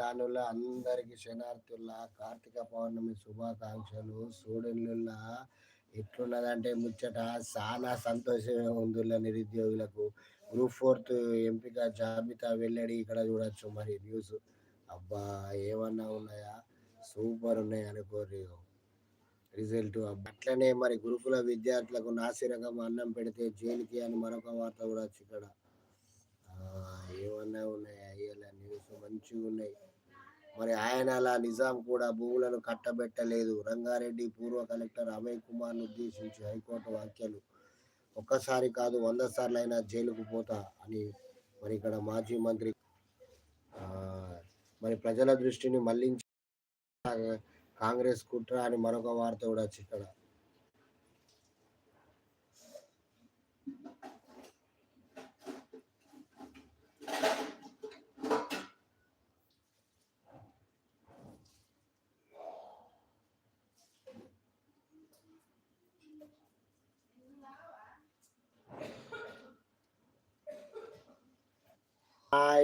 అభిమానుల అందరికి శనార్థుల కార్తీక పౌర్ణమి శుభాకాంక్షలు. సూడెళ్ళుల్లా ఎట్లున్నదంటే ముచ్చట చాలా సంతోషమే ఉందిల్ల నిరుద్యోగులకు. గ్రూప్ ఫోర్త్ ఎంపిక జాబితా వెళ్ళడి ఇక్కడ చూడొచ్చు మరి న్యూస్. అబ్బా ఏమన్నా ఉన్నాయా? సూపర్ ఉన్నాయి అనుకోరు రిజల్ట్ అట్లనే మరి గురుకుల విద్యార్థులకు నాసిరకం అన్నం పెడితే జైలుకి అని మరొక వార్త కూడా వచ్చి ఇక్కడ. ఏమన్నా ఉన్నాయి? అయ్యేలా న్యూస్ మంచిగా ఉన్నాయి మరి ఆయన అలా నిజాం కూడా భూములను కట్టబెట్టలేదు. రంగారెడ్డి పూర్వ కలెక్టర్ అభయ్ కుమార్ను ఉద్దేశించి హైకోర్టు వ్యాఖ్యలు. ఒక్కసారి కాదు వంద సార్లు అయినా జైలుకు పోతా అని మరి ఇక్కడ మాజీ మంత్రి మరి ప్రజల దృష్టిని మళ్ళించి కాంగ్రెస్ కుట్ర అని మరొక వార్త కూడా వచ్చి ఇక్కడ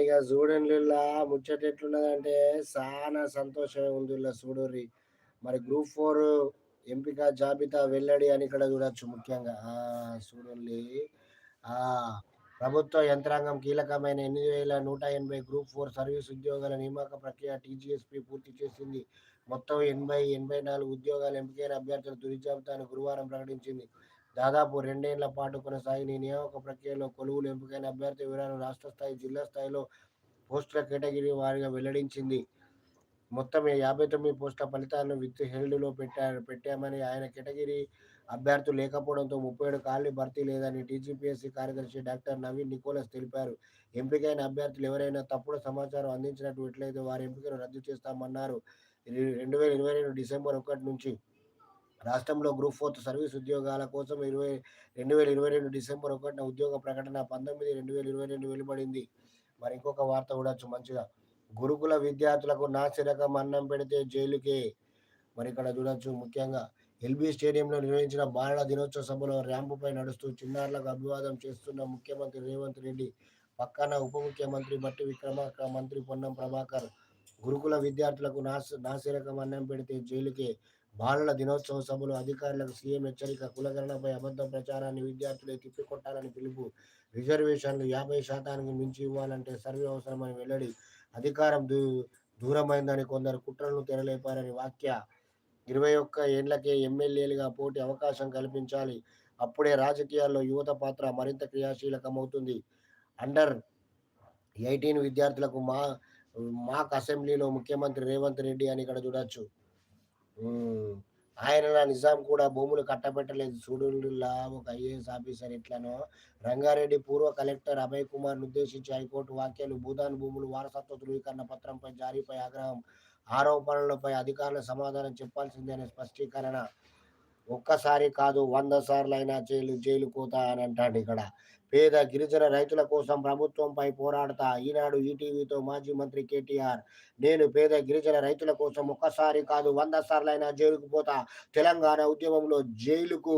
ఇక చూడండి ముచ్చట ఎట్లున్నదంటే చాలా సంతోషమే ఉంది చూడరి మరి గ్రూప్ ఫోర్ ఎంపిక జాబితా వెల్లడి అని ఇక్కడ చూడొచ్చు ముఖ్యంగా. చూడండి. ప్రభుత్వ యంత్రాంగం కీలకమైన ఎనిమిది వేల నూట ఎనభై గ్రూప్ ఫోర్ సర్వీస్ ఉద్యోగాల నియామక ప్రక్రియ టీజీఎస్పీ పూర్తి చేసింది. మొత్తం ఎనభై ఎనభై నాలుగు ఉద్యోగాలు ఎంపికైన అభ్యర్థుల తుది జాబితాను గురువారం ప్రకటించింది. దాదాపు రెండేళ్ళ పాటు కొనసాగిన ఈ నియామక ప్రక్రియలో కొలువులు ఎంపికైన అభ్యర్థి వివరాలు రాష్ట్ర స్థాయి జిల్లా స్థాయిలో పోస్టుల కేటగిరీ వారిగా వెల్లడించింది. మొత్తం యాభై తొమ్మిది పోస్టుల ఫలితాలను విత్ హెల్డ్లో పెట్టారు. పెట్టామని ఆయన కేటగిరీ అభ్యర్థులు లేకపోవడంతో ముప్పై ఏడు ఖాళీ భర్తీ లేదని టీజీపీఎస్సీ కార్యదర్శి డాక్టర్ నవీన్ నికోలస్ తెలిపారు. ఎంపికైన అభ్యర్థులు ఎవరైనా తప్పుడు సమాచారం అందించినట్టు ఎట్లయితే వారి ఎంపికను రద్దు చేస్తామన్నారు. రెండు వేల ఇరవై రెండు డిసెంబర్ ఒకటి నుంచి రాష్ట్రంలో గ్రూప్ ఫోర్త్ సర్వీస్ ఉద్యోగాల కోసం ఇరవై రెండు వేల ఇరవై రెండు డిసెంబర్ ఒకటిన ఉద్యోగ ప్రకటన పంతొమ్మిది రెండు వేల ఇరవై రెండు వెలువడింది. మరి ఇంకొక వార్త చూడొచ్చు మంచిగా. గురుకుల విద్యార్థులకు నాసిరకం అన్నం పెడితే జైలుకే. మరి ఇక్కడ చూడొచ్చు ముఖ్యంగా ఎల్బీ స్టేడియంలో నిర్వహించిన బాలల దినోత్సవ సభలో ర్యాంపుపై నడుస్తూ చిన్నారులకు అభివాదం చేస్తున్న ముఖ్యమంత్రి రేవంత్ రెడ్డి పక్కన ఉప ముఖ్యమంత్రి బట్టి విక్రమార్క మంత్రి పొన్నం ప్రభాకర్ గురుకుల విద్యార్థులకు నాసి నాసిరకం అన్నం పెడితే జైలుకే. బాలల దినోత్సవ సభలో అధికారులకు సీఎం హెచ్చరిక కులగణనపై అబద్ధ ప్రచారాన్ని విద్యార్థులే తిప్పికొట్టాలని పిలుపు. రిజర్వేషన్లు యాభై శాతానికి మించి ఇవ్వాలంటే సర్వే అవసరమని వెల్లడి అధికారం దూ దూరమైందని కొందరు కుట్రలను తెరలేపారని వాక్య ఇరవై ఒక్క ఏళ్ళకే ఎమ్మెల్యేలుగా పోటీ అవకాశం కల్పించాలి. అప్పుడే రాజకీయాల్లో యువత పాత్ర మరింత క్రియాశీలకమవుతుంది. అండర్ ఎయిటీన్ విద్యార్థులకు మా మాక్ అసెంబ్లీలో ముఖ్యమంత్రి రేవంత్ రెడ్డి అని ఇక్కడ చూడొచ్చు. ఆయన నిజాం కూడా భూములు కట్టబెట్టలేదు. చూడులా ఒక ఐఏఎస్ ఆఫీసర్ ఎట్లనో రంగారెడ్డి పూర్వ కలెక్టర్ అభయ్ కుమార్ ఉద్దేశించి హైకోర్టు వాక్యాలు భూదాన్ భూములు వారసత్వ ధృవీకరణ పత్రంపై జారీపై ఆగ్రహం ఆరోపణలపై అధికారుల సమాధానం చెప్పాల్సిందే అనే స్పష్టీకరణ ఒక్కసారి కాదు వంద సార్లు అయినా జైలు జైలు పోతా అని అంటాడు ఇక్కడ. పేద గిరిజన రైతుల కోసం ప్రభుత్వంపై పోరాడతా. ఈనాడు ఈటీవీతో మాజీ మంత్రి కేటీఆర్ నేను పేద గిరిజన రైతుల కోసం ఒక్కసారి కాదు వంద సార్లైనా జైలుకు పోతా. తెలంగాణ ఉద్యమంలో జైలుకు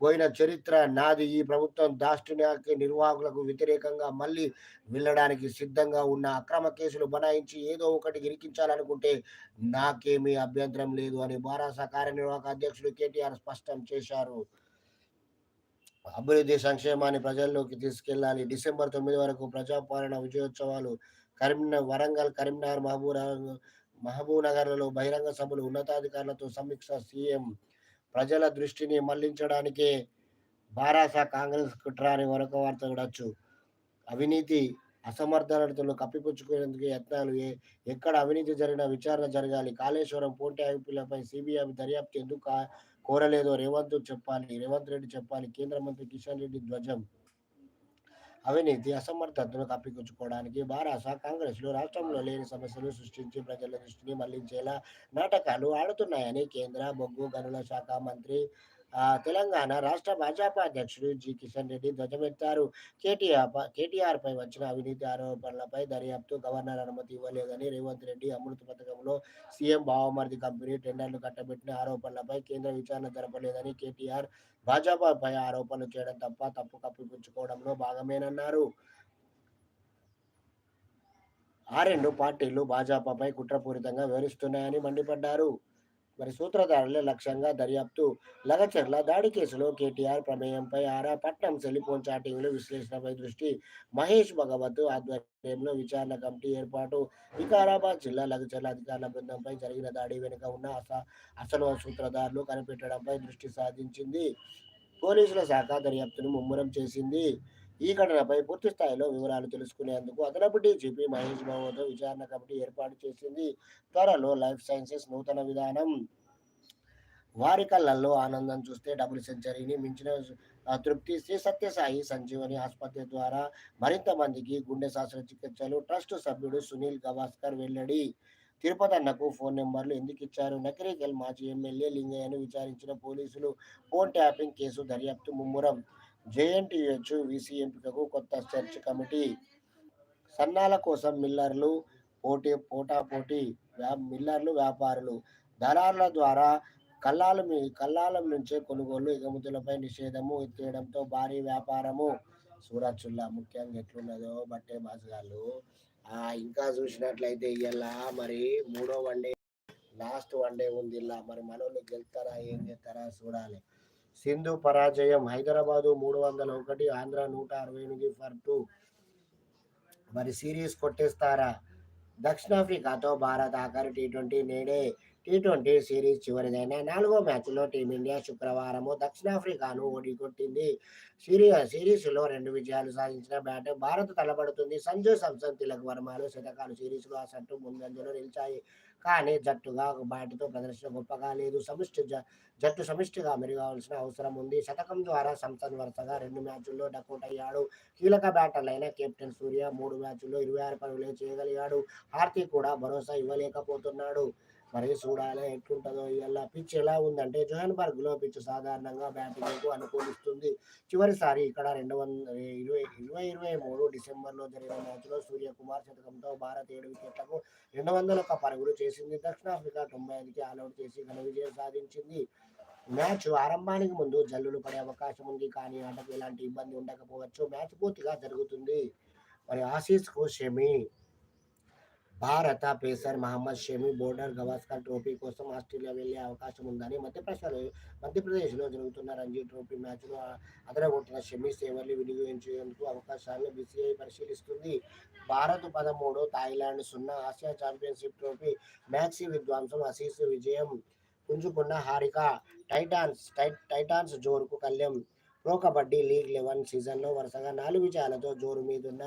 పోయిన చరిత్ర నాది. ఈ ప్రభుత్వం దాష్టిన్యాకి నిర్వాహకులకు వ్యతిరేకంగా మళ్ళీ వెళ్ళడానికి సిద్ధంగా ఉన్న అక్రమ కేసులు బనాయించి ఏదో ఒకటి గిరికించాలనుకుంటే నాకేమీ అభ్యంతరం లేదు అని బారాస కార్యనిర్వాహక అధ్యక్షుడు కేటీఆర్ స్పష్టం చేశారు. అభివృద్ధి సంక్షేమాన్ని ప్రజల్లోకి తీసుకెళ్ళాలి డిసెంబర్ తొమ్మిది వరకు ప్రజాపాలన విజయోత్సవాలు కరీంనగర్ వరంగల్ కరీంనగర్ మహబూబ్ మహబూబ్ నగర్లలో బహిరంగ సభలు ఉన్నతాధికారులతో సమీక్ష సీఎం ప్రజల దృష్టిని మళ్ళించడానికి బారాస కాంగ్రెస్ కుట్రాని మరొక వార్త చూడొచ్చు అవినీతి అసమర్థనతలు కప్పిపుచ్చుకునేందుకు యత్నాలు ఎక్కడ అవినీతి జరిగిన విచారణ జరగాలి. కాళేశ్వరం పోటీ ఆయుపులపై సిబిఐ దర్యాప్తు ఎందుకు కోరలేదో రేవంత్ చెప్పాలి రేవంత్ రెడ్డి చెప్పాలి కేంద్ర మంత్రి కిషన్ రెడ్డి ధ్వజం అవినీతి అసమర్థతను కప్పిపుచ్చుకోవడానికి బారాస కాంగ్రెస్లో రాష్ట్రంలో లేని సమస్యలు సృష్టించి ప్రజల దృష్టిని మళ్ళించేలా నాటకాలు ఆడుతున్నాయని కేంద్ర బొగ్గు గనుల శాఖ మంత్రి తెలంగాణ రాష్ట్ర భాజపా అధ్యక్షుడు జి కిషన్ రెడ్డి ధ్వజమెత్తారు కేటీఆర్ కేటీఆర్ పై వచ్చిన అవినీతి ఆరోపణలపై దర్యాప్తు గవర్నర్ అనుమతి ఇవ్వలేదని రేవంత్ రెడ్డి అమృత పథకంలో సీఎం బావమర్ది కంపెనీ టెండర్లు కట్టబెట్టిన ఆరోపణలపై కేంద్ర విచారణ జరపలేదని కేటీఆర్ భాజపాపై ఆరోపణలు చేయడం తప్ప తప్పు కప్పిపుచ్చుకోవడంలో భాగమేనన్నారు. ఆ రెండు పార్టీలు భాజపాపై కుట్రపూరితంగా వివరిస్తున్నాయని మండిపడ్డారు. మరి సూత్రధారులే లక్ష్యంగా దర్యాప్తు లగచర్ల దాడి కేసులో కేటీఆర్ ప్రమేయంపై ఆరా పట్నం సెలిఫోన్ చాటింగ్లు విశ్లేషణపై దృష్టి. మహేష్ భగవత్ ఆధ్వర్యంలో విచారణ కమిటీ ఏర్పాటు. వికారాబాద్ జిల్లా లగచర్ల అధికారుల బృందంపై జరిగిన దాడి వెనుక ఉన్న అస అసలు సూత్రధారులు కనిపెట్టడంపై దృష్టి సాధించింది. పోలీసుల శాఖ దర్యాప్తును ముమ్మరం చేసింది. ఈ ఘటనపై పూర్తి స్థాయిలో వివరాలు తెలుసుకునేందుకు అదనపు డీజీపీ మహేష్ బాబుతో విచారణ కమిటీ ఏర్పాటు చేసింది. త్వరలో లైఫ్ సైన్సెస్ నూతన విధానం. వారి కళ్ళల్లో ఆనందం చూస్తే డబుల్ సెంచరీని మించిన తృప్తి శ్రీ సత్యసాయి సంజీవని ఆసుపత్రి ద్వారా మరింత మందికి గుండె శస్త్రచికిత్సలు ట్రస్ట్ సభ్యుడు సునీల్ గవాస్కర్ వెల్లడి. తిరుపతి అన్నకు ఫోన్ నెంబర్లు ఎందుకు ఇచ్చారు? నకిరేకల్ మాజీ ఎమ్మెల్యే లింగయ్యను విచారించిన పోలీసులు ఫోన్ ట్యాపింగ్ కేసు దర్యాప్తు ముమ్మురం. జేఎన్టీహెచ్ వీసీ ఎంపికకు కొత్త సెర్చ్ కమిటీ. సన్నాల కోసం మిల్లర్లు పోటీ పోటాపోటీ వ్యా మిల్లర్లు వ్యాపారులు. దళారుల ద్వారా కల్లాల మీ కల్లాలం నుంచే కొనుగోలు ఎగుమతులపై నిషేధము ఎత్తేయడంతో భారీ వ్యాపారము. సూరత్చుల్లా ముఖ్యంగా ఎట్లున్నదో బట్టే బాసగాళ్ళు ఆ ఇంకా చూసినట్లయితే ఇవాళ మరి మూడో వన్ డే లాస్ట్ వన్డే ఉంది ఇలా మరి మనోళ్ళు గెలుతారా ఏం చేస్తారా చూడాలి. సింధు పరాజయం. హైదరాబాదు మూడు వందల ఒకటి ఆంధ్ర నూట అరవై ఎనిమిది ఫర్ టూ మరి సిరీస్ కొట్టేస్తారా? దక్షిణాఫ్రికాతో భారత్ ఆఖరి టీ ట్వంటీ నేడే టీ ట్వంటీ సిరీస్ చివరిదైన. నాలుగో మ్యాచ్లో టీమిండియా శుక్రవారము దక్షిణాఫ్రికాను ఓడికొట్టింది. సిరియా సిరీస్లో రెండు విజయాలు సాధించిన బ్యాట్ భారత్ తలపడుతుంది. సంజు సంసన్ తిలక్ వర్మలు శతకాలు సిరీస్లో ఆ సట్టు ముందంజలో నిలిచాయి. కానీ జట్టుగా ఒక ప్రదర్శన గొప్పగా లేదు. సమిష్టి జ- జట్టు సమిష్టిగా మెరుగవలసిన అవసరం ఉంది. శతకం ద్వారా సంసన్ వరుసగా రెండు మ్యాచ్ల్లో డకౌట్ అయ్యాడు. కీలక బ్యాటర్లైన కెప్టెన్ సూర్య మూడు మ్యాచ్ల్లో ఇరవై ఆరు పరుగులే చేయగలిగాడు. హార్తి కూడా భరోసా ఇవ్వలేకపోతున్నాడు. మరి చూడాలి ఎట్లుంటుందో ఇవాళ పిచ్ ఎలా ఉందంటే జోహన్బర్గ్లో పిచ్ సాధారణంగా బ్యాటింగ్ అనుకూలిస్తుంది. చివరిసారి ఇక్కడ రెండు వందల ఇరవై ఇరవై ఇరవై మూడు డిసెంబర్లో జరిగిన మ్యాచ్లో సూర్యకుమార్ శతకంతో భారత్ ఏడు వికెట్లకు రెండు వందల ఒక్క పరుగులు చేసింది. దక్షిణాఫ్రికా తొంభై ఐదుకి ఆల్అౌట్ చేసి ఘన విజయం సాధించింది. మ్యాచ్ ఆరంభానికి ముందు జల్లులు పడే అవకాశం ఉంది కానీ ఆటకు ఎలాంటి ఇబ్బంది ఉండకపోవచ్చు. మ్యాచ్ పూర్తిగా జరుగుతుంది. మరి ఆసీస్కు షమి భారత pacer Mohammed Shami Border Gavaskar trophy కోసం ఆస్ట్రేలియా వెళ్ళే అవకాశం ఉందని మధ్యప్రదేశ్లో మధ్యప్రదేశ్లో జరుగుతున్న రంజీ ట్రోఫీ మ్యాచ్లో అదరగొట్టిన షమీ సేవర్లు వినియోగించేందుకు అవకాశాలను బీసీఐ పరిశీలిస్తుంది. భారత్ పదమూడు థాయిలాండ్ సున్నా ఆసియా ఛాంపియన్షిప్ ట్రోఫీ మ్యాక్సీ విద్వాంసం అసీస్ విజయం పుంజుకున్న హారిక టైటాన్స్ టై టైటాన్స్ జోరుకు కళ్యం. ప్రో కబడ్డీ లీగ్ లెవెన్ సీజన్లో వరుసగా నాలుగు విజయాలతో జోరు మీదున్న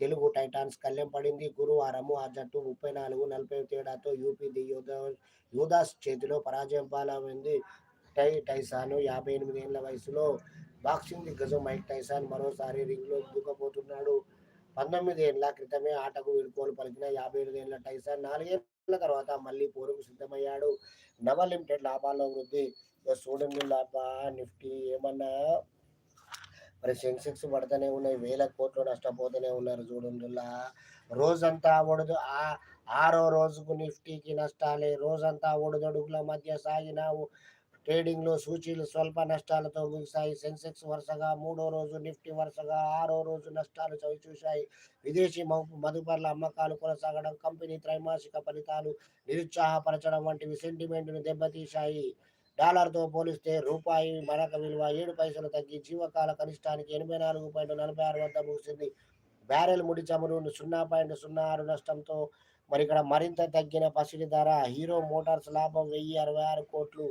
తెలుగు టైటాన్స్ కళ్యం పడింది. గురువారము ఆ జట్టు ముప్పై నాలుగు నలభై తేడాతో యూపీ ది యోధా చేతిలో పరాజయం పాలైంది. టై టైసాన్ యాభై ఎనిమిది ఏళ్ళ వయసులో బాక్సింగ్ దిగ్గజం మైక్ టైసాన్ మరోసారి రింగ్లో దూకపోతున్నాడు. పంతొమ్మిది ఏళ్ళ క్రితమే ఆటకు వీడుకోలు పలికిన యాభై ఎనిమిది ఏళ్ళ టైసాన్ నాలుగేళ్ళ తర్వాత మళ్ళీ పోరుకు సిద్ధమయ్యాడు. నవ లిమిటెడ్ లాభాల్లో వృద్ధి. సూడన్ లాభ నిఫ్టీ ఏమన్నా మరి సెన్సెక్స్ పడుతూనే ఉన్నాయి వేల కోట్లు నష్టపోతూనే ఉన్నారు చూడండిలా. రోజంతా ఒడదు ఆ ఆరో రోజుకు నిఫ్టీకి నష్టాలే. రోజంతా ఒడిదొడుగుల మధ్య సాగినావు. ట్రేడింగ్లో సూచీలు స్వల్ప నష్టాలతో ముగిశాయి. సెన్సెక్స్ వరుసగా మూడో రోజు నిఫ్టీ వరుసగా ఆరో రోజు నష్టాలు చవిచూశాయి విదేశీ మౌ- మదుపర్ల అమ్మకాలు కొనసాగడం కంపెనీ త్రైమాసిక ఫలితాలు నిరుత్సాహపరచడం వంటివి సెంటిమెంట్ను దెబ్బతీశాయి. డాలర్తో పోలిస్తే రూపాయి మరక విలువ ఏడు పైసలు తగ్గి జీవకాల కనిష్టానికి ఎనభై నాలుగు పాయింట్ నలభై ఆరు వద్ద ముగిసింది. బ్యారెల్ ముడి చమురు సున్నా పాయింట్ సున్నా ఆరు నష్టంతో మరి ఇక్కడ మరింత తగ్గిన పసిడి ధర. హీరో మోటార్స్ లాభం వెయ్యి అరవై ఆరు కోట్లు.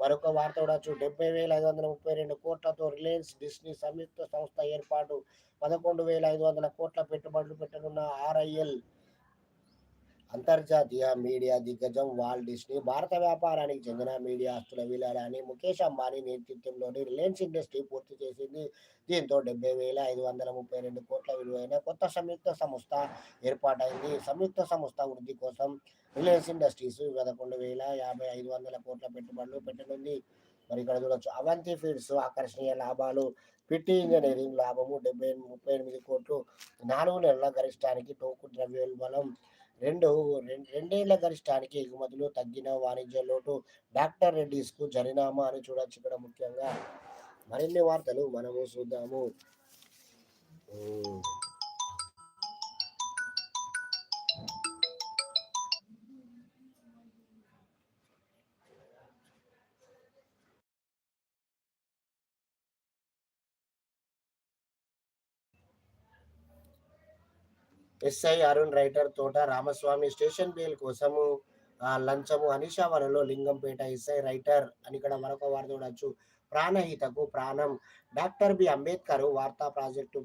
మరొక వార్త చూడొచ్చు డెబ్బై వేల ఐదు వందల ముప్పై రెండు కోట్లతో రిలయన్స్ డిస్నీ సంయుక్త సంస్థ ఏర్పాటు. పదకొండు వేల ఐదు వందల కోట్ల పెట్టుబడులు పెట్టనున్న ఆర్ఐఎల్ అంతర్జాతీయ మీడియా దిగ్గజం వాల్ డిస్నీ భారత వ్యాపారానికి చెందిన మీడియా ఆస్తుల విలీనాన్ని ముఖేష్ అంబానీ నేతృత్వంలోని రిలయన్స్ ఇండస్ట్రీ పూర్తి చేసింది. దీంతో డెబ్బై వేల ఐదు వందల ముప్పై రెండు కోట్ల విలువైన కొత్త సంయుక్త సంస్థ ఏర్పాటైంది. సంయుక్త సంస్థ వృద్ధి కోసం రిలయన్స్ ఇండస్ట్రీస్ పదకొండు వేల యాభై ఐదు వందల కోట్ల పెట్టుబడులు పెట్టనుంది. మరి ఇక్కడ చూడొచ్చు అవంతి ఫీడ్స్ ఆకర్షణీయ లాభాలు. పిటి ఇంజనీరింగ్ లాభము డెబ్బై ముప్పై ఎనిమిది కోట్లు. నాలుగు నెలల గరిష్టానికి టోకు ద్రవ్యోల్బణం రెండు రెండేళ్ళ గరిష్టానికి ఎగుమతులు తగ్గిన వాణిజ్య లోటు డాక్టర్ రెడ్డిస్కు జరినామా అని చూడొచ్చు ఇక్కడ ముఖ్యంగా. మరిన్ని వార్తలు మనము చూద్దాము. ఎస్ఐ అరుణ్ రైటర్ తోట రామస్వామి స్టేషన్ బెయిల్ కోసము లంచము అనిషావరంలో లింగంపేట ఎస్ఐ రైటర్ అని ఇక్కడ మరొక వార్త చూడొచ్చు ప్రాణహితకు ప్రాణం. Doctor B. అంబేద్కర్ వార్తా ప్రాజెక్టు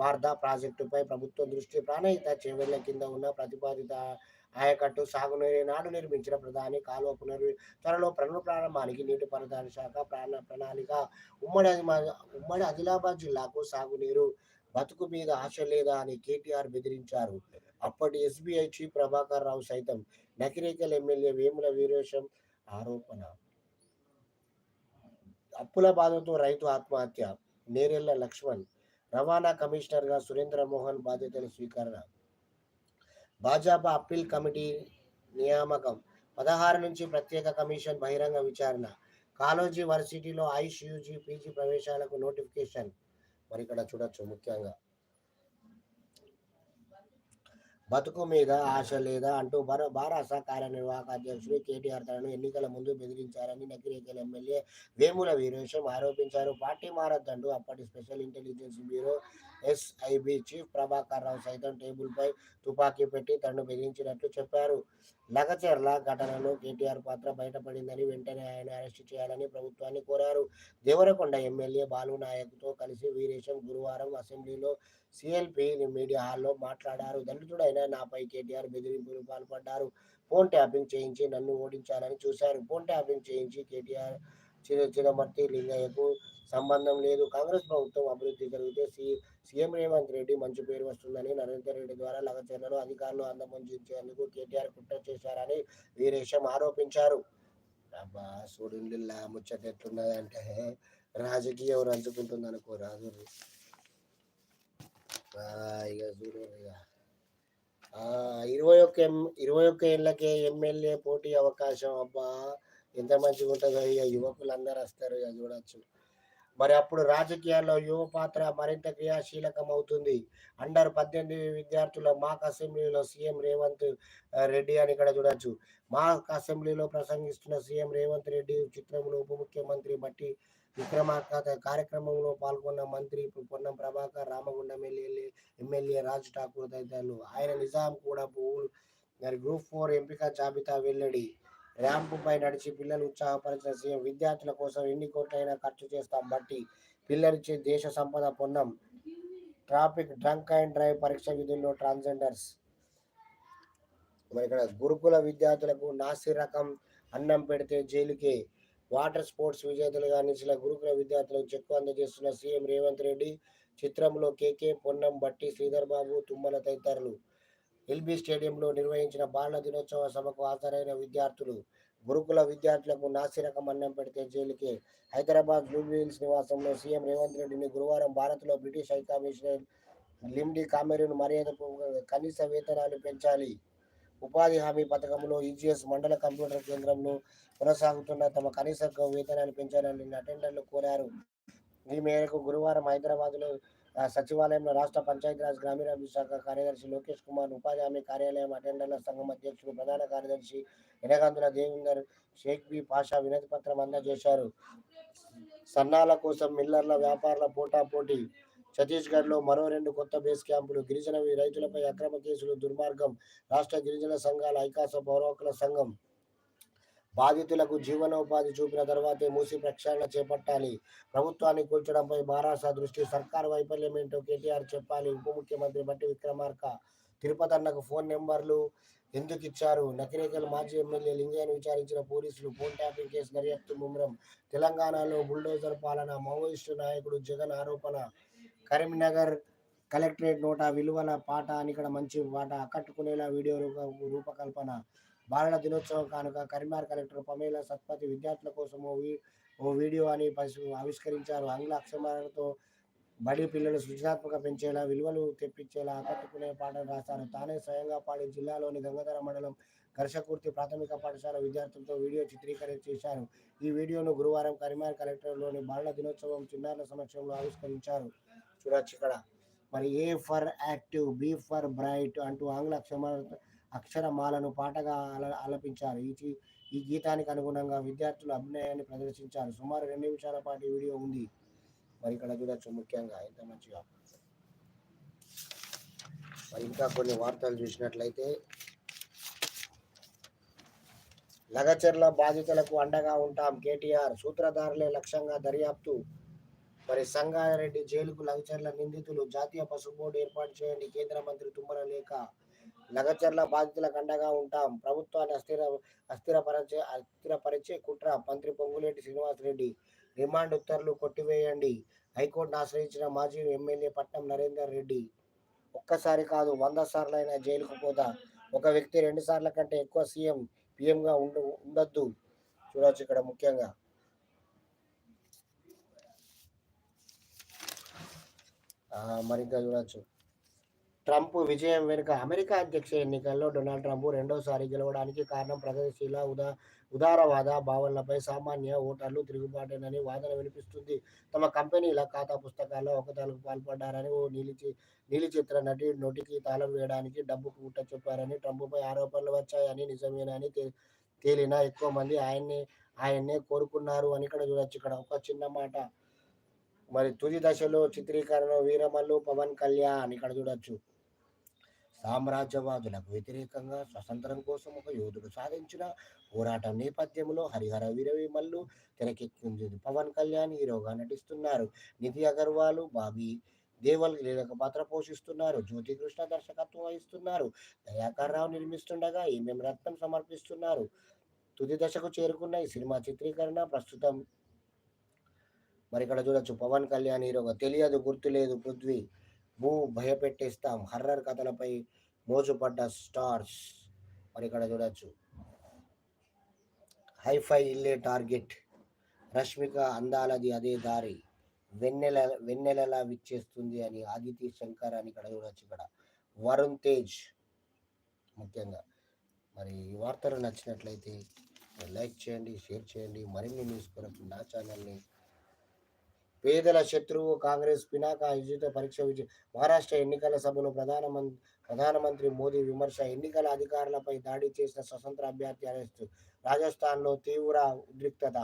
వార్తా ప్రాజెక్టుపై ప్రభుత్వం దృష్టి ప్రాణహిత చేవెళ్ళ కింద ఉన్న ప్రతిపాదిత ఆయకట్టు సాగునీరు నాడు నిర్మించిన ప్రధాని కాలువ పునర్ త్వరలో పనుల ప్రారంభానికి నీటిపారుదల శాఖ ప్రాణ ప్రణాళిక ఉమ్మడి ఉమ్మడి ఆదిలాబాద్ జిల్లాకు సాగునీరు. బతుకు మీద ఆశ లేదా అని కేటీఆర్ బెదిరించారు. అప్పటి ఎస్బీఐ చీఫ్ ప్రభాకర్ రావు సైతం నకిరేకల్ ఎమ్మెల్యే వేముల వీరేశం ఆరోపణ. అప్పుల బాధతో రైతు ఆత్మహత్య. నేరెళ్ళ లక్ష్మణ్ రవాణా కమిషనర్గా సురేంద్ర మోహన్ బాధ్యతల స్వీకరణ. భాజపా అప్పీల్ కమిటీ నియామకం. పదహారు నుంచి ప్రత్యేక కమిషన్ బహిరంగ విచారణ. కాలోజీ వర్సిటీలో ఆయుష్ యూజీ పీజీ ప్రవేశాలకు నోటిఫికేషన్. మరి ఇక్కడ చూడొచ్చు ముఖ్యంగా. బతుకు మీద ఆశ లేదా అంటూ బర బారాస కార్యనిర్వాహక అధ్యక్షుడు కేటీఆర్ తనను ఎన్నికల ముందు బెదిరించారని నకిరేకల్ ఎమ్మెల్యే వేముల వీరేశం ఆరోపించారు. పార్టీ మారద్దంటూ అప్పటి special intelligence bureau SIB chief Prabhakar Rao సైతం టేబుల్పై తుపాకీ పెట్టి తనను బెదిరించినట్లు చెప్పారు. లగచెర్ల ఘటనలో కేటీఆర్ పాత్ర బయటపడిందని వెంటనే ఆయన అరెస్టు చేయాలని ప్రభుత్వాన్ని కోరారు. దేవరకొండ ఎమ్మెల్యే బాలు నాయక్తో కలిసి వీరేశం గురువారం అసెంబ్లీలో సిఎల్పి మీడియా హాల్లో మాట్లాడారు. దళితుడైన నాపై కేటీఆర్ బెదిరింపులు పాల్పడ్డారు. ఫోన్ ట్యాపింగ్ చేయించి నన్ను ఓడించాలని చూశారు. ఫోన్ ట్యాపింగ్ చేయించి కేటీఆర్ చిర చిరమర్తి లింగయ్యకు సంబంధం లేదు. కాంగ్రెస్ ప్రభుత్వం అభివృద్ధి జరిగితే సి సీఎం రేవంత్ రెడ్డి మంచి పేరు వస్తుందని నరేందర్ రెడ్డి ద్వారా లగచర్లలో అధికారులు అందమొందించేందుకు కేటీఆర్ కుట్ర చేశారని వీరేశం ఆరోపించారు. అబ్బా చూడండి ముచ్చట ఎట్లున్నదంటే రాజకీయం రంచుకుంటుంది అనుకో రాజు ఇక చూడు ఇరవై ఒక్క ఎం ఇరవై ఒక్క ఏళ్ళకే ఎమ్మెల్యే పోటీ అవకాశం అబ్బా. ఎంత మంచిగా ఉంటుందో ఇక యువకులు అందరు వస్తారు ఇక చూడొచ్చు. మరి అప్పుడు రాజకీయాల్లో యువ పాత్ర మరింత క్రియాశీలకం అవుతుంది అండర్ పద్దెనిమిది విద్యార్థుల మాక్ అసెంబ్లీలో సీఎం రేవంత్ రెడ్డి అని ఇక్కడ చూడొచ్చు. మాక్ అసెంబ్లీలో ప్రసంగిస్తున్న సీఎం రేవంత్ రెడ్డి చిత్రంలో ఉప ముఖ్యమంత్రి బట్టి విక్రమార్క కార్యక్రమంలో పాల్గొన్న మంత్రి పొన్నం ప్రభాకర్ రామగుండం ఎమ్మెల్యే ఎమ్మెల్యే రాజ్ ఠాకూర్ తదితరులు. ఆయన నిజాం కూడా పువ్వులు మరి గ్రూప్ ఫోర్ ఎంపిక జాబితా వెల్లడి. ర్యాంపుపై నడిచి పిల్లలు ఉత్సాహపరిచిన సీఎం విద్యార్థుల కోసం ఎన్ని కోట్లైనా ఖర్చు చేస్తాం బట్టి పిల్లలిచ్చే దేశ సంపద Ponnam traffic drunk and drive పరీక్ష విధుల్లో ట్రాన్స్జెండర్స్. మరి ఇక్కడ గురుకుల విద్యార్థులకు నాసి రకం అన్నం పెడితే జైలుకే. వాటర్ స్పోర్ట్స్ విజేతలుగా నిలిచిన గురుకుల విద్యార్థులకు చెక్కు అందజేస్తున్న సీఎం రేవంత్ రెడ్డి చిత్రంలో కేకే పొన్నం బట్టి శ్రీధర్ బాబు తుమ్మల తదితరులు. ఎల్బీ స్టేడియంలో నిర్వహించిన బాల దినోత్సవ సభకు హాజరైన విద్యార్థులు గురుకుల విద్యార్థులకు నాసిరకం అన్నం పెడితే జైలుకే. హైదరాబాద్ జూబ్లీహిల్స్ నివాసంలో సీఎం రేవంత్ రెడ్డిని గురువారం భారత్లో బ్రిటిష్ హైకమిషనర్ లిమ్డి కామెరూన్ మర్యాద కనీస వేతనాలు పెంచాలి. ఉపాధి హామీ పథకంలో ఈజీఎస్ మండల కంప్యూటర్ కేంద్రంలో కొనసాగుతున్న తమ కనీస గ- వేతనాలు పెంచాలని అటెండర్లు కోరారు. ఈ మేరకు గురువారం హైదరాబాద్లో సచివాలయంలో రాష్ట్ర పంచాయతీరాజ్ గ్రామీణాభివృద్ధి శాఖ కార్యదర్శి లోకేష్ కుమార్ ఉపాధి హామీ కార్యాలయం అటెండర్ల సంఘం అధ్యక్షుడు ప్రధాన కార్యదర్శి ఎనగంధుల దేవేందర్ షేక్ బి పాషా వినతి పత్రం అందజేశారు. సన్నాల కోసం మిల్లర్ల వ్యాపారుల పోటాపోటీ ఛత్తీస్గఢ్లో మరో రెండు కొత్త బేస్ క్యాంపులు. గిరిజన రైతులపై అక్రమ కేసులు దుర్మార్గం. రాష్ట్ర గిరిజన సంఘాల ఐకాస పౌర సంఘం. బాధితులకు జీవనోపాధి చూపిన తర్వాతే మూసి ప్రక్షాళన చేపట్టాలి. ప్రభుత్వాన్ని కూల్చడంపై మహారాష్ట్ర దృష్టి సర్కారు వైఫల్యం ఏంటో కేటీఆర్ చెప్పాలి. ఉప ముఖ్యమంత్రి బట్టి విక్రమార్క తిరుపతి అన్నకు ఫోన్ నెంబర్లు ఎందుకు ఇచ్చారు? నకిరేకల్ మాజీ ఎమ్మెల్యే లింగయ్యను విచారించిన పోలీసులు ఫోన్ ట్యాపింగ్ కేసు దర్యాప్తు ముమ్మరం. తెలంగాణలో బుల్డోజర్ పాలన మావోయిస్టు నాయకుడు జగన్ ఆరోపణ కరీంనగర్ కలెక్టరేట్ నోట విలువల పాట అని ఇక్కడ మంచి పాట ఆకట్టుకునేలా వీడియో రూప రూపకల్పన బాలల దినోత్సవం కానుక కరీంనగర్ కలెక్టర్ పమేల సత్పతి విద్యార్థుల కోసం ఓ వీ- ఓ వీడియో అని ఆవిష్కరించారు. ఆంగ్ల అక్షరాలతో బడి పిల్లలు సృజనాత్మక పెంచేలా విలువలు తెప్పించేలా ఆకట్టుకునే పాటలు రాశారు. తానే స్వయంగా పాడి జిల్లాలోని గంగాధర మండలం ఘర్షకూర్తి ప్రాథమిక పాఠశాల విద్యార్థులతో వీడియో చిత్రీకరణ చేశారు. ఈ వీడియోను గురువారం కరీంనగర్ కలెక్టర్లోని బాలల దినోత్సవం చిన్నారుల సమక్షంలో ఆవిష్కరించారు. చూడొచ్చు ఇక్కడ. మరి A for active B for bright అంటూ ఆంగ్ల అక్షరాలతో అక్షరమాలను పాటగా అల ఆలపించారు. ఈ ఈ గీతానికి అనుగుణంగా విద్యార్థులు అభినయాన్ని ప్రదర్శించారు. సుమారు రెండు నిమిషాల పాటు వీడియో ఉంది. మరి ఇక్కడ చూడొచ్చు ముఖ్యంగా ఎంత మంచిగా. మరి ఇంకా కొన్ని వార్తలు చూసినట్లయితే లగచర్ల బాధితులకు అండగా ఉంటాం కేటీఆర్. సూత్రధారులే లక్ష్యంగా దర్యాప్తు. మరి సంగారెడ్డి జైలుకు లగచర్ల నిందితులు జాతీయ పసుపు బోర్డు ఏర్పాటు చేయండి. కేంద్ర మంత్రి తుమ్మల లేఖ లగచర్ల బాధితులకు అండగా ఉంటాం. ప్రభుత్వాన్ని అస్థిర అస్థిరపరిచే అస్థిరపరిచే కుట్ర మంత్రి పొంగులేటి శ్రీనివాసరెడ్డి. రిమాండ్ ఉత్తర్వులు కొట్టివేయండి. హైకోర్టును ఆశ్రయించిన మాజీ ఎమ్మెల్యే పట్నం నరేందర్ రెడ్డి. ఒక్కసారి కాదు వంద సార్లైనా జైలుకు పోదా ఒక వ్యక్తి రెండు సార్ల కంటే ఎక్కువ సీఎం పిఎంగా ఉండ ఉండొద్దు. చూడవచ్చు ఇక్కడ ముఖ్యంగా. మరి ఇంకా చూడవచ్చు ట్రంప్ విజయం వెనుక అమెరికా అధ్యక్ష ఎన్నికల్లో డొనాల్డ్ ట్రంప్ రెండోసారి గెలవడానికి కారణం ప్రగతిశీల ఉదా ఉదారవాద భావనలపై సామాన్య ఓటర్లు తిరుగుబాటేనని వాదన వినిపిస్తుంది. తమ కంపెనీల ఖాతా పుస్తకాల్లో ఒకతాలకు పాల్పడ్డారని ఓ నీలిచి నీలిచిత్ర నటి నోటికి తాళం వేయడానికి డబ్బు కూట చెప్పారని ట్రంప్పై ఆరోపణలు వచ్చాయని నిజమేనని తే- ఎక్కువ మంది ఆయన్ని ఆయన్నే కోరుకున్నారు అని ఇక్కడ చూడొచ్చు. ఇక్కడ ఒక చిన్న మాట. మరి తుది దశలో చిత్రీకరణ వీరమల్లు పవన్ కళ్యాణ్ ఇక్కడ చూడొచ్చు. సామ్రాజ్యవాదులకు వ్యతిరేకంగా స్వతంత్రం కోసం ఒక యోధుడు సాధించిన పోరాటం నేపథ్యంలో హరిహర వీరవిమల్లు తెరకెక్కింది పవన్ కళ్యాణ్ హీరోగా నటిస్తున్నారు. నిధి అగర్వాల్ బాబీ దేవల్ కీలక పాత్ర పోషిస్తున్నారు. జ్యోతి కృష్ణ దర్శకత్వం వహిస్తున్నారు. దయాకర్ రావు నిర్మిస్తుండగా ఈమెం రత్నం సమర్పిస్తున్నారు? తుది దశకు చేరుకున్న ఈ సినిమా చిత్రీకరణ ప్రస్తుతం మరి ఇక్కడ చూడొచ్చు. పవన్ కళ్యాణ్ హీరోగా తెలియదు గుర్తులేదు పృథ్వీ. భూ భయపెట్టేస్తాం. Horror కథలపై మోజుపడ్డ stars. మరి ఇక్కడ చూడొచ్చు. హైఫై ఇల్లే టార్గెట్. రష్మిక అందాలది అదే దారి. వెన్నెల వెన్నెలలా విచ్చేస్తుంది అని ఆదిత్య శంకర్ అని ఇక్కడ చూడొచ్చు ఇక్కడ. వరుణ్ తేజ్ ముఖ్యంగా. మరి ఈ వార్తలు నచ్చినట్లయితే లైక్ చేయండి షేర్ చేయండి. మరిన్ని న్యూస్ కొరకు నా ఛానల్ని పేదల శత్రువు కాంగ్రెస్ పినాక ఆయోజిత పరీక్ష విజయ మహారాష్ట్ర ఎన్నికల సభలో ప్రధానమంత్రి ప్రధానమంత్రి మోదీ విమర్శ ఎన్నికల అధికారులపై దాడి చేసిన స్వతంత్ర అభ్యర్థి అరెస్టు. రాజస్థాన్లో తీవ్ర ఉద్రిక్తత.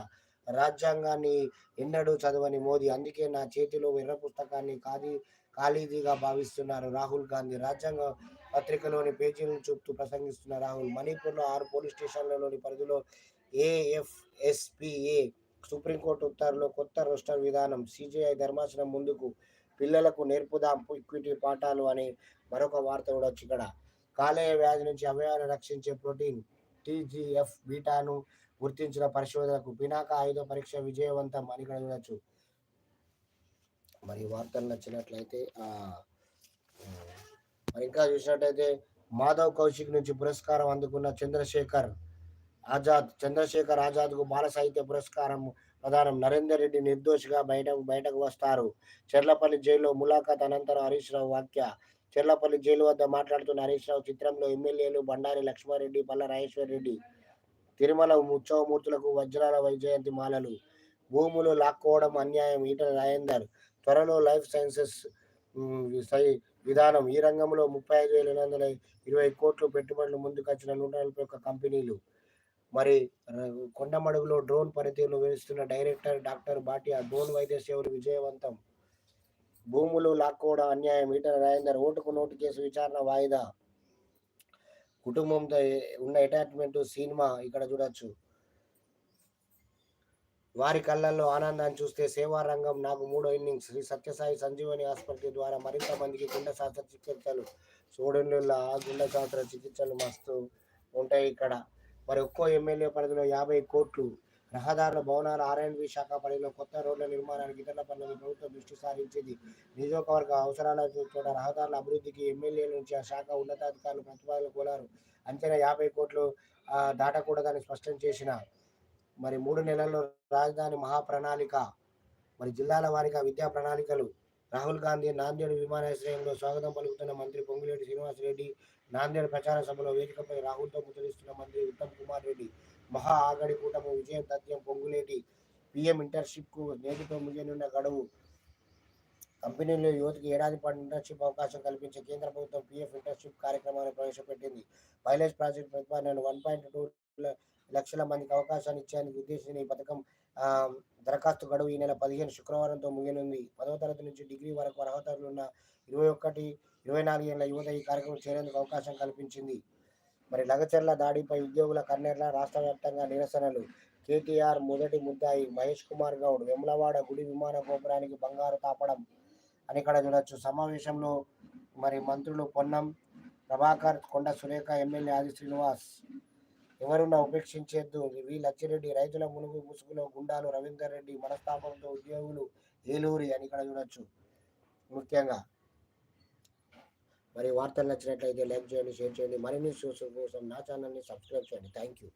రాజ్యాంగాన్ని ఎన్నడూ చదవని మోదీ అందుకే నా చేతిలో ఎర్ర పుస్తకాన్ని ఖాళీ ఖాళీదిగా భావిస్తున్నారు రాహుల్ గాంధీ. రాజ్యాంగ పత్రికలోని పేజీలను చూపుతూ ప్రసంగిస్తున్న రాహుల్ మణిపూర్లో ఆరు పోలీస్ స్టేషన్లలోని పరిధిలో ఏఎఫ్ఎస్పిఏ సుప్రీంకోర్టు ఉత్తర్వులో కొత్త రోస్టర్ విధానం సిజేఐ ధర్మాసనం ముందుకు పిల్లలకు నేర్పుదాం ఈక్విటీ పాఠాలు అనే మరొక వార్త కూడా వచ్చి ఇక్కడ. కాలేయ వ్యాధి నుంచి అవయవాలు రక్షించే ప్రోటీన్ టీజీఎఫ్ బీటాను గుర్తించిన పరిశోధనకు పినాక ఆయుధ పరీక్ష విజయవంతం అని ఇక్కడ చూడొచ్చు. మరి వార్తలు నచ్చినట్లయితే మరి ఇంకా చూసినట్లయితే మాధవ్ కౌశిక్ నుంచి పురస్కారం అందుకున్న చంద్రశేఖర్ ఆజాద్ చంద్రశేఖర్ ఆజాద్కు బాల సాహిత్య పురస్కారం ప్రధానం నరేందర్ రెడ్డి నిర్దోషిగా బయటకు బయటకు వస్తారు. చెర్లపల్లి జైల్లో ములాఖాత్ అనంతరం హరీష్ రావు వాక్య చెర్లపల్లి జైలు వద్ద మాట్లాడుతున్న హరీష్ రావు చిత్రంలో ఎమ్మెల్యేలు బండారి లక్ష్మారెడ్డి పల్ల రాజేశ్వర్ రెడ్డి తిరుమల ఉత్సవమూర్తులకు వజ్రాల వైజయంతి మాలలు. భూములు లాక్కోవడం అన్యాయం ఈటల రాజేందర్. త్వరలో లైఫ్ సైన్సెస్ సై- విధానం. ఈ రంగంలో ముప్పై ఐదు వేల ఎనిమిది వందల ఇరవై కోట్లు పెట్టుబడులు ముందుకొచ్చిన నూట నలభై ఒక్క కంపెనీలు. మరి కొండమడుగులో డ్రోన్ పనితీరును వివరిస్తున్న డైరెక్టర్ డాక్టర్ భాటియా డ్రోన్ వైద్య సేవలు విజయవంతం. భూములు లాక్కోవడం అన్యాయం. ఈటల రాజేందర్ ఓటుకు నోటు కేసు విచారణ వాయిదా. కుటుంబంతో ఉన్న అటాచ్మెంట్ సినిమా ఇక్కడ చూడొచ్చు. వారి కళ్ళల్లో ఆనందాన్ని చూస్తే సేవా రంగం నాకు మూడో ఇన్నింగ్స్. శ్రీ సత్యసాయి సంజీవని ఆసుపత్రి ద్వారా మరింత మందికి గుండె శాస్త్ర చికిత్సలు చూడండిలో ఆ గుండె శాస్త్ర చికిత్సలు మస్తు ఉంటాయి ఇక్కడ. మరి ఒక్కో ఎమ్మెల్యే పరిధిలో యాభై కోట్లు రహదారుల భవనాల ఆర్ఎండ్బి శాఖ పరిధిలో కొత్త రోడ్ల నిర్మాణానికి ఇతర పనులకు ప్రభుత్వం దృష్టి సారించింది. నియోజకవర్గ అవసరాల కూడా రహదారుల అభివృద్ధికి ఎమ్మెల్యే నుంచి ఆ శాఖ ఉన్నతాధికారులు ప్రతిపాదనలు కోరారు. అంచనా యాభై కోట్లు దాటకూడదని స్పష్టం చేసిన మరి మూడు నెలల్లో రాజధాని మహాప్రణాళిక మరి జిల్లాల వారిగా విద్యా ప్రణాళికలు రాహుల్ గాంధీ నాందేడు విమానాశ్రయంలో స్వాగతం పలుకుతున్న మంత్రి పొంగులేటి శ్రీనివాసరెడ్డి నాందేడ్ ప్రచార సభలో వేదికపై రాహుల్తో ముచ్చరిస్తున్న మంత్రి ఉత్తమ్ కుమార్ రెడ్డి మహా ఆగడి కూటమి విజయం తథ్యం పొంగులేటి పిఎం ఇంటర్న్షిప్కు నేటితో ముగియనున్న గడువు. కంపెనీలో యువతకు ఏడాది పాటు ఇంటర్న్షిప్ అవకాశం కల్పించే కేంద్ర ప్రభుత్వం పిఎఫ్ ఇంటర్న్షిప్ కార్యక్రమాన్ని ప్రవేశపెట్టింది. పైలట్ ప్రాజెక్ట్ ప్రతిపాదనను వన్ పాయింట్ టూ లక్షల మందికి అవకాశాన్ని ఇచ్చేందుకు ఉద్దేశించిన ఈ పథకం దరఖాస్తు గడువు ఈ నెల పదిహేను శుక్రవారంతో ముగియనుంది. పదవ తరగతి నుంచి డిగ్రీ వరకు అర్హతలు ఉన్న ఇరవై ఒకటి ఇరవై నాలుగు ఏళ్ళ యువత ఈ కార్యక్రమం చేరేందుకు అవకాశం కల్పించింది. మరి లగచర్ల దాడిపై ఉద్యోగుల కన్నెర్ల రాష్ట్ర వ్యాప్తంగా నిరసనలు. కేటీఆర్ మొదటి ముద్దాయి మహేష్ కుమార్ గౌడ్ వెమ్లవాడ గుడి విమాన గోపురానికి బంగారు తాపడం అని ఇక్కడ చూడొచ్చు. సమావేశంలో మరి మంత్రులు పొన్నం ప్రభాకర్ కొండ సురేఖ ఎమ్మెల్యే ఆది శ్రీనివాస్. ఎవరున్నా ఉపేక్షించేద్దు. వి. లచ్చిరెడ్డి రైతుల మునుగు ముసుగులో గుండాలు రవీందర్ రెడ్డి మనస్తాపంతో ఉద్యోగులు ఏలూరి అని ఇక్కడ చూడొచ్చు. ముఖ్యంగా మరి వార్తలు నచ్చినట్లయితే లైక్ చేయండి షేర్ చేయండి. మరిన్ని షోస్ కోసం నా ఛానల్ని సబ్స్క్రైబ్ చేయండి. Thank you